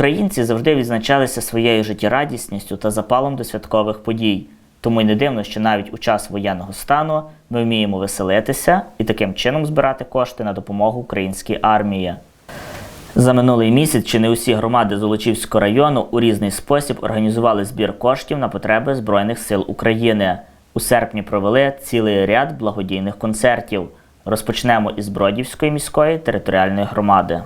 Українці завжди відзначалися своєю життєрадісністю та запалом до святкових подій. Тому й не дивно, що навіть у час воєнного стану ми вміємо веселитися і таким чином збирати кошти на допомогу українській армії. За минулий місяць чи не усі громади Золочівського району у різний спосіб організували збір коштів на потреби Збройних сил України. У серпні провели цілий ряд благодійних концертів. Розпочнемо із Бродівської міської територіальної громади.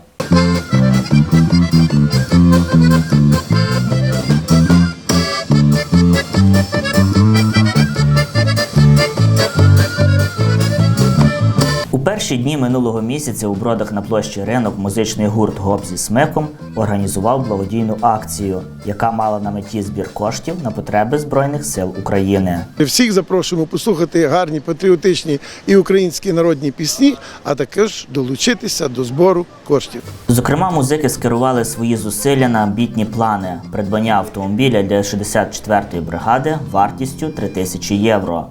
Дні минулого місяця у бродах на площі ринок музичний гурт Гоп зі смиком організував благодійну акцію, яка мала на меті збір коштів на потреби Збройних сил України. Всіх запрошуємо послухати гарні патріотичні і українські народні пісні, а також долучитися до збору коштів. Зокрема, музики скерували свої зусилля на амбітні плани придбання автомобіля для 64-ї бригади вартістю 3000 євро.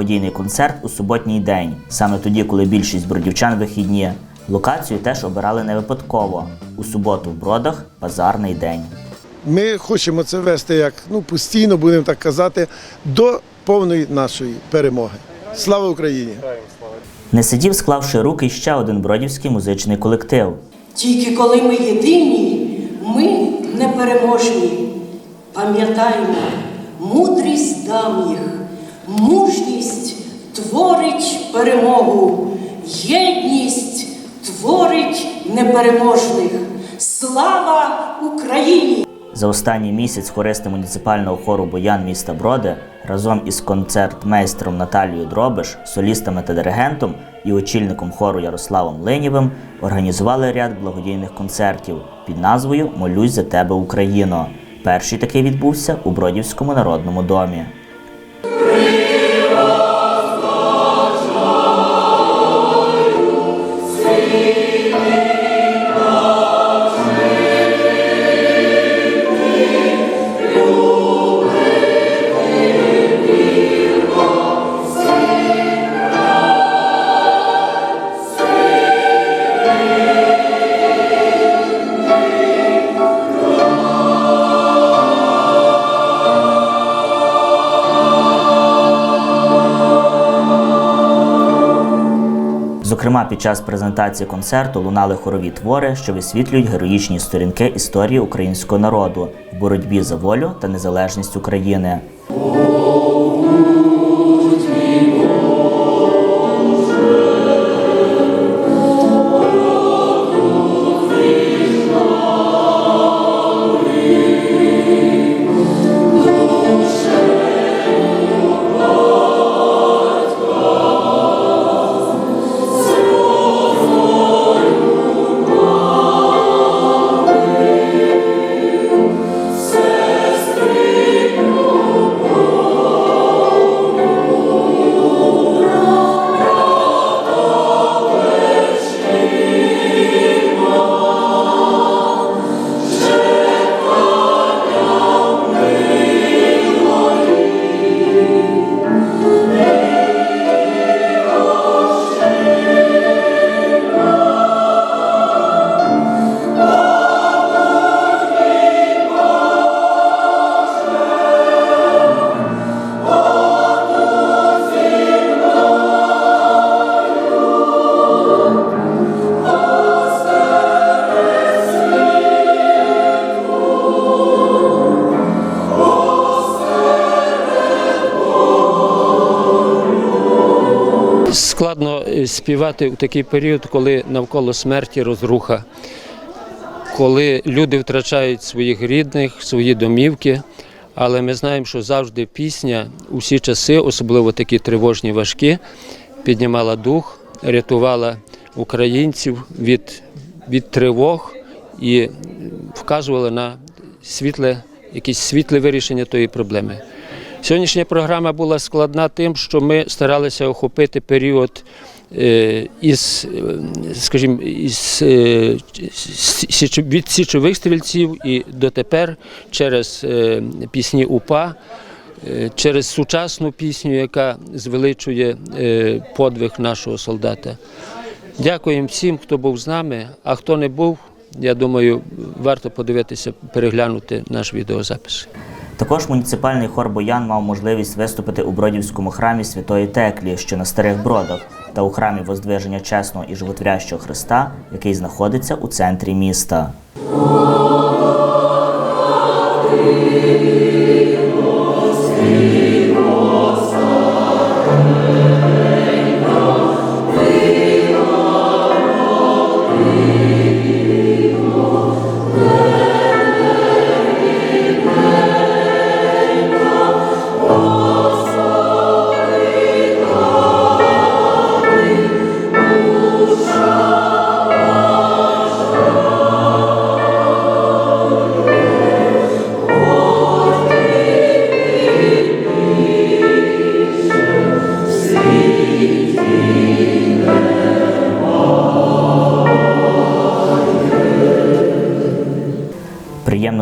Благодійний концерт у суботній день, саме тоді, коли більшість бродівчан вихідні. Локацію теж обирали не випадково. У суботу в бродах базарний день. Ми хочемо це вести як ну постійно, будемо так казати, до повної нашої перемоги. Слава Україні! Не сидів, склавши руки, ще один бродівський музичний колектив. Тільки коли ми єдині, ми непереможні. Пам'ятаємо, мудрість давніх, мужність творить перемогу, єдність творить непереможних. Слава Україні! За останній місяць хористи муніципального хору Боян міста Броди разом із концертмейстром Наталією Дробиш, солістами та диригентом і очільником хору Ярославом Линєвим організували ряд благодійних концертів під назвою Молюсь за тебе, Україно. Перший такий відбувся у Бродівському народному домі. Зокрема, під час презентації концерту лунали хорові твори, що висвітлюють героїчні сторінки історії українського народу в боротьбі за волю та незалежність України. Співати у такий період, коли навколо смерті розруха, коли люди втрачають своїх рідних, свої домівки. Але ми знаємо, що завжди пісня у всі часи, особливо такі тривожні, важкі, піднімала дух, рятувала українців від, від тривог і вказувала на світле, якісь світле вирішення тої проблеми. Сьогоднішня програма була складна тим, що ми старалися охопити період із, е, скажімо, із, е, від січових стрільців і дотепер через е, пісні УПА, е, через сучасну пісню, яка звеличує е, подвиг нашого солдата. Дякуємо всім, хто був з нами, а хто не був, я думаю, варто подивитися, переглянути наш відеозапис. Також муніципальний хор Боян мав можливість виступити у Бродівському храмі Святої Теклі, що на Старих Бродах, та у храмі Воздвиження Чесного і Животворящого Христа, який знаходиться у центрі міста.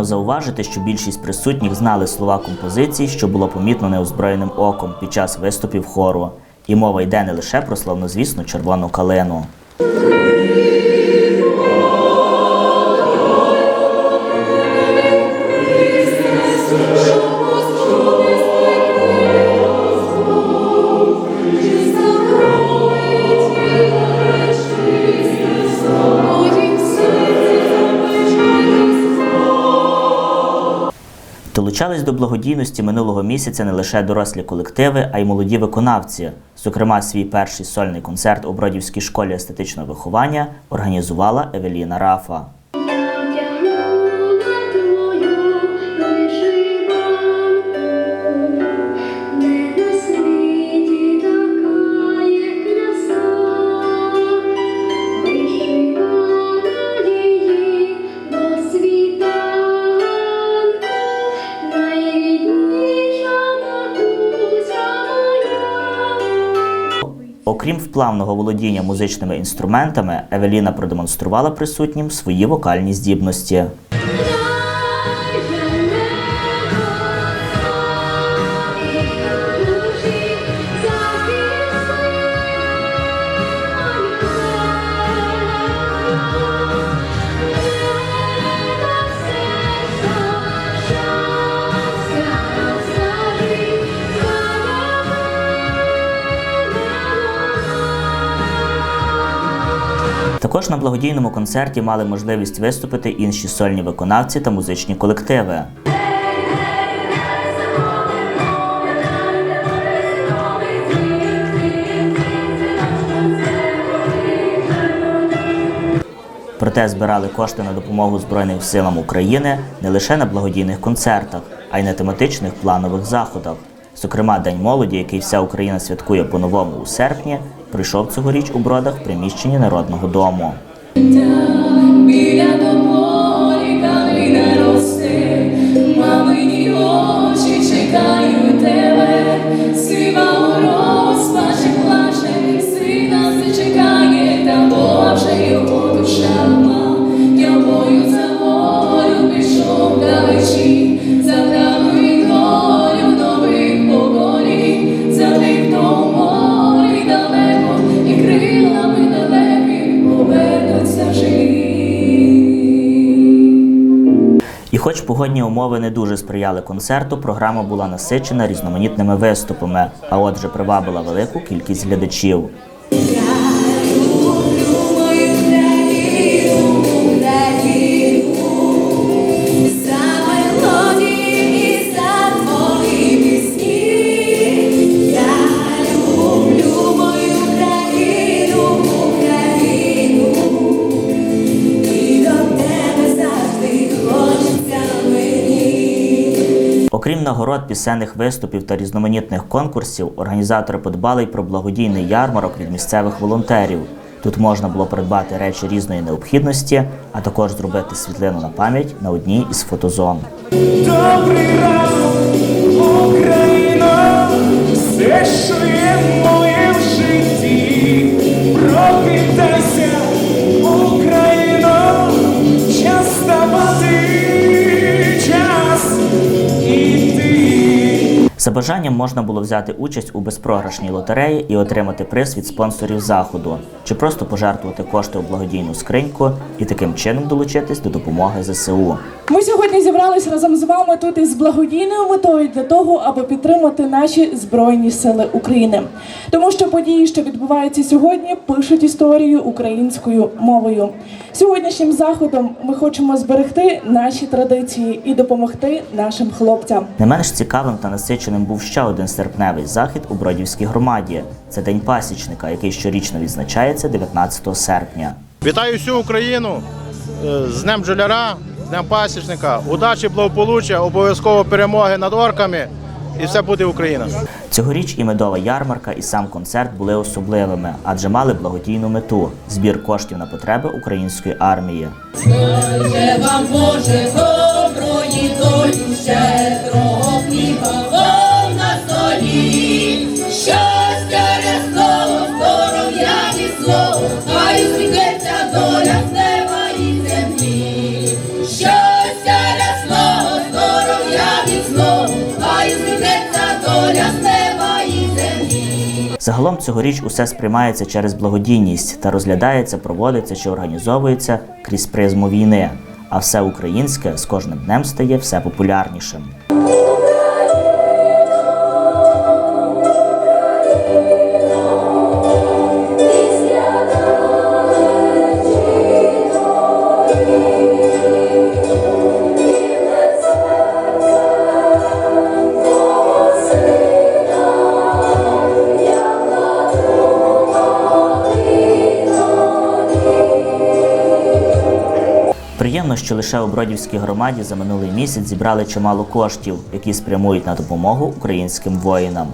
Зауважити, що більшість присутніх знали слова композиції, що було помітно неозброєним оком під час виступів хору. І мова йде не лише про славнозвісну червону калину. Долучались до благодійності минулого місяця не лише дорослі колективи, а й молоді виконавці. Зокрема, свій перший сольний концерт у Бродівській школі естетичного виховання організувала Евеліна Рафа. Окрім вплавного володіння музичними інструментами, Евеліна продемонструвала присутнім свої вокальні здібності. Також на благодійному концерті мали можливість виступити інші сольні виконавці та музичні колективи. Проте збирали кошти на допомогу Збройним силам України не лише на благодійних концертах, а й на тематичних планових заходах. Зокрема, День молоді, який вся Україна святкує по-новому у серпні, прийшов цьогоріч у бродах в приміщенні Народного дому. Погодні умови не дуже сприяли концерту, програма була насичена різноманітними виступами, а отже, привабила велику кількість глядачів. Окрім нагород, пісенних виступів та різноманітних конкурсів, організатори подбали й про благодійний ярмарок від місцевих волонтерів. Тут можна було придбати речі різної необхідності, а також зробити світлину на пам'ять на одній із фотозон. Добрий ранок, Україно, все, що є в моєму житті, прокидайся, бажанням можна було взяти участь у безпрограшній лотереї і отримати приз від спонсорів заходу, чи просто пожертвувати кошти у благодійну скриньку і таким чином долучитись до допомоги ЗСУ. Ми сьогодні зібрались разом з вами тут із благодійною метою для того, аби підтримати наші збройні сили України. Тому що події, що відбуваються сьогодні, пишуть історію українською мовою. Сьогоднішнім заходом ми хочемо зберегти наші традиції і допомогти нашим хлопцям. Не менш цікавим та насиченим був ще один серпневий захід у Бродівській громаді. Це День пасічника, який щорічно відзначається 19 серпня. Вітаю всю Україну е, з Днем бджоляра, з Днем пасічника. Удачі, благополуччя, обов'язково перемоги над орками, і все буде Україна. Цьогоріч і медова ярмарка, і сам концерт були особливими, адже мали благодійну мету збір коштів на потреби української армії. Скаже вам Боже доброї долю, щедрого хліба Загалом цьогоріч усе сприймається через благодійність та розглядається, проводиться чи організовується крізь призму війни. А все українське з кожним днем стає все популярнішим. Приємно, що лише у Бродівській громаді за минулий місяць зібрали чимало коштів, які спрямують на допомогу українським воїнам.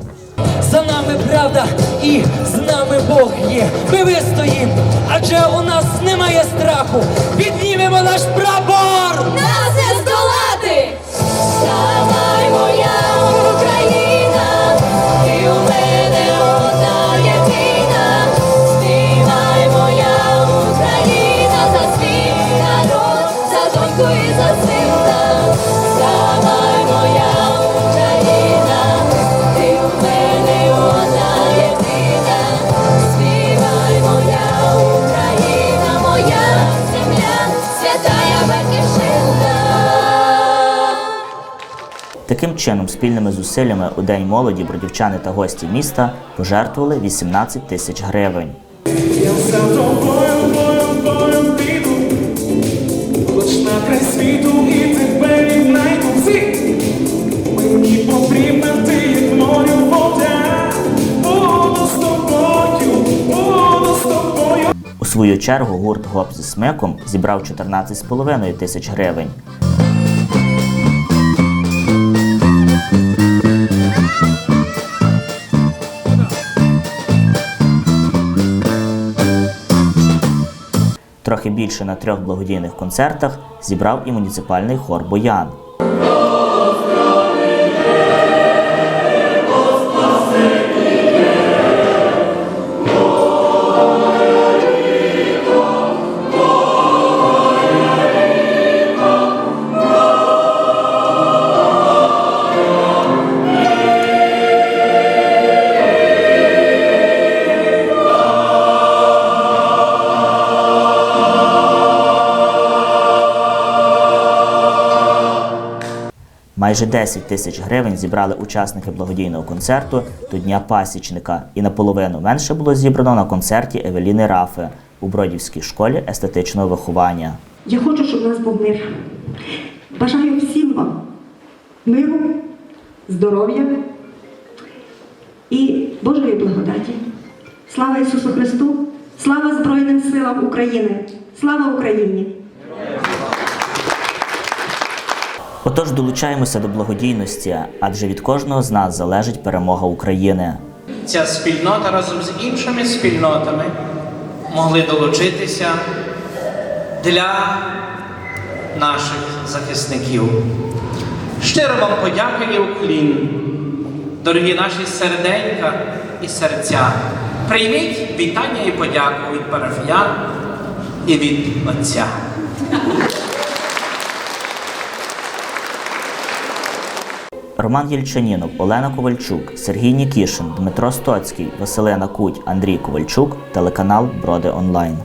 За нами правда і з нами Бог є. Ми вистоїм, адже у нас немає страху. Піднімемо наш прапор! Таким чином, спільними зусиллями у День молоді бродівчани та гості міста пожертвували 18 тисяч гривень. У свою чергу гурт Гоп зі смиком зібрав 14,5 тисяч гривень. Трохи більше на трьох благодійних концертах зібрав і муніципальний хор Боян. Майже 10 тисяч гривень зібрали учасники благодійного концерту до Дня пасічника, і наполовину менше було зібрано на концерті Евеліни Рафи у Бродівській школі естетичного виховання. Я хочу, щоб у нас був мир. Бажаю всім вам миру, здоров'я і Божої благодаті. Слава Ісусу Христу! Слава Збройним силам України! Слава Україні! Отож, долучаємося до благодійності, адже від кожного з нас залежить перемога України. ця спільнота разом з іншими спільнотами могли долучитися для наших захисників. Щиро вам подяка і уклін, дорогі наші серденька і серця. Прийміть вітання і подяку від парафіян і від отця. Роман Єльчанінов, Олена Ковальчук, Сергій Нікішин, Дмитро Стоцький, Василина Куть, Андрій Ковальчук, телеканал Броди Онлайн.